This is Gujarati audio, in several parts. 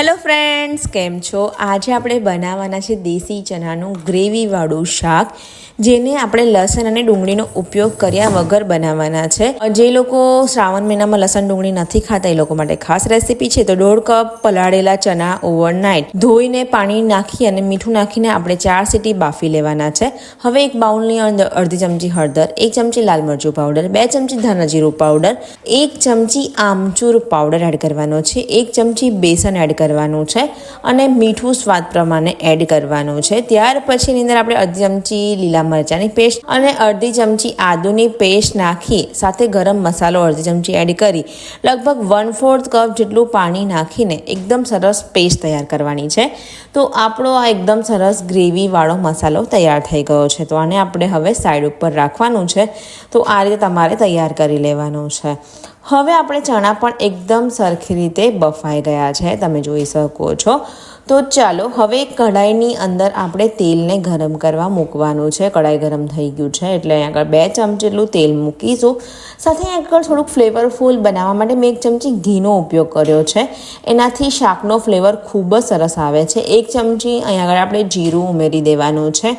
હેલો ફ્રેન્ડ્સ કેમ છો? આજે આપણે બનાવવાના છે દેશી ચણાનું ગ્રેવીવાળું શાક, જેને આપણે લસણ અને ડુંગળીનો ઉપયોગ કર્યા વગર બનાવવાના છે. જે લોકો શ્રાવણ મહિનામાં લસણ, ડુંગળી નથી ખાતા, એ લોકો માટે ખાસ રેસીપી છે. તો દોઢ કપ પલાળેલા ચણા ઓવરનાઇટ ધોઈને પાણી નાખી અને મીઠું નાખીને આપણે ચાર સીટી બાફી લેવાના છે. હવે એક બાઉલની અંદર અડધી ચમચી હળદર, એક ચમચી લાલ મરચું પાવડર બે ચમચી ધાણા પાવડર એક ચમચી આમચૂર પાવડર એડ કરવાનો છે, એક ચમચી બેસન એડ કરવાનું છે અને મીઠું સ્વાદ પ્રમાણે એડ કરવાનું છે. ત્યાર પછી એની અંદર આપણે અડધી ચમચી લીલા મરચાંની પેસ્ટ અને અડધી ચમચી આદુની પેસ્ટ નાખી સાથે ગરમ મસાલો અડધી ચમચી એડ કરી લગભગ વન ફોર્થ કપ જેટલું પાણી નાખીને એકદમ સરસ પેસ્ટ તૈયાર કરવાની છે. તો આપણો આ એકદમ સરસ ગ્રેવીવાળો મસાલો તૈયાર થઈ ગયો છે. તો આને આપણે હવે સાઈડ ઉપર રાખવાનું છે. તો આ રીતે તમારે તૈયાર કરી લેવાનું છે. હવે આપણે ચણા પણ એકદમ સરખી રીતે બફાઈ ગયા છે, તમે જોઈ શકો છો. તો ચાલો, હવે કઢાઈની અંદર આપણે તેલને ગરમ કરવા મૂકવાનું છે. કઢાઈ ગરમ થઈ ગયું છે, એટલે અહીં આગળ બે ચમચી જેટલું તેલ મૂકીશું. સાથે અહીંયા આગળ થોડુંક ફ્લેવરફુલ બનાવવા માટે મેં એક ચમચી ઘીનો ઉપયોગ કર્યો છે. એનાથી શાકનો ફ્લેવર ખૂબ જ સરસ આવે છે. એક ચમચી અહીં આગળ આપણે જીરું ઉમેરી દેવાનું છે.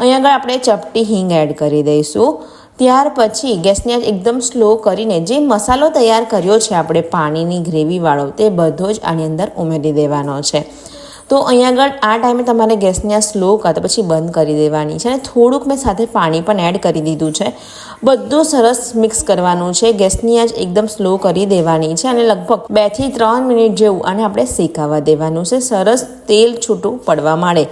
અહીં આગળ આપણે ચપટી હિંગ એડ કરી દઈશું. ત્યાર પછી ગેસને એકદમ સ્લો કરીને જે મસાલો તૈયાર કર્યો છે આપણે પાણીની ગ્રેવીવાળો, તે બધો જ આની અંદર ઉમેરી દેવાનો છે. તો અહીંયા આગળ આ ટાઈમે તમારે ગેસને સ્લો કરતા પછી બંધ કરી દેવાની છે અને થોડુંક મેં સાથે પાણી પણ એડ કરી દીધું છે. બધું સરસ મિક્સ કરવાનું છે. ગેસની આજ એકદમ સ્લો કરી દેવાની છે અને લગભગ બેથી ત્રણ મિનિટ જેવું આને આપણે શેકાવા દેવાનું છે. સરસ તેલ છૂટું પડવા માંડે.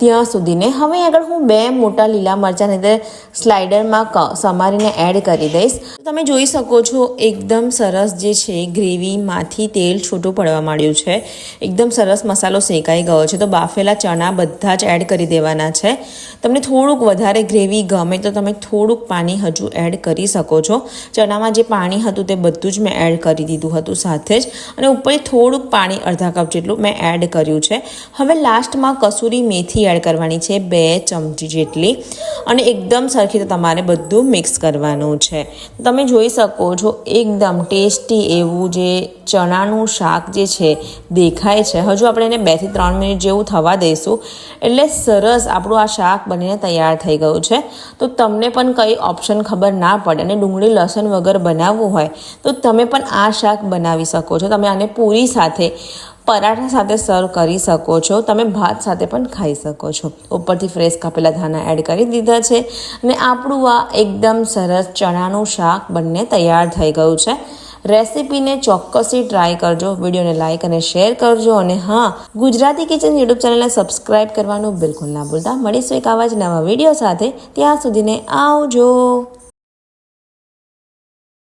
ત્યાં સુધીને હવે આગળ હું બે મોટા લીલા મરચાં રીતે સ્લાઇડરમાં સમારીને એડ કરી દઈશ. તમે જોઈ શકો છો, એકદમ સરસ જે છે, ગ્રેવીમાંથી તેલ છૂટું પડવા માંડ્યું છે. એકદમ સરસ મસાલો શેકાઈ ગયો છે. તો બાફેલા ચણા બધા જ એડ કરી દેવાના છે. તમને થોડુંક વધારે ગ્રેવી ગમે તો તમે થોડુંક પાણી હજુ એડ કરી શકો છો. ચણામાં જે પાણી હતું તે બધું જ મેં એડ કરી દીધું હતું સાથે જ. અને ઉપરથી થોડુંક પાણી અડધા કપ જેટલું મેં એડ કર્યું છે. હવે લાસ્ટમાં કસૂરી મેથી એડ કરવાની છે બે ચમચી જેટલી. અને એકદમ સરખી રીતે તમારે બધું મિક્સ કરવાનું છે. તમે જોઈ શકો છો, એકદમ ટેસ્ટી એવું જે ચણાનું શાક જે છે, દેખાય છે. હજુ આપણે એને બેથી ત્રણ મિનિટ જેવું થવા દઈશું. એટલે સરસ આપણું આ શાક બનીને તૈયાર થઈ ગયું છે. તો તમને પણ કંઈ ઓપ્શન ખબર ના પડે અને ડુંગળી, લસણ વગર બનાવવું હોય, તો તમે પણ આ શાક બનાવી શકો છો. તમે આને પૂરી સાથે પરાઠા સાથે સર્વ કરી શકો છો. તમે ભાત સાથે પણ ખાઈ શકો છો. ઉપરથી ફ્રેશ કાપેલા ધાના એડ કરી દીધા છે અને આપણું આ એકદમ સરસ ચણાનું શાક બંને તૈયાર થઈ ગયું છે. રેસીપીને ચોક્કસથી ટ્રાય કરજો વિડીયોને લાઇક અને શેર કરજો અને હા, ગુજરાતી કિચન યુટ્યુબ ચેનલને સબસ્ક્રાઇબ કરવાનું બિલકુલ ના ભૂલતા. મળીશું એક આવા જ નવા વીડિયો સાથે. ત્યાં સુધીને આવજો.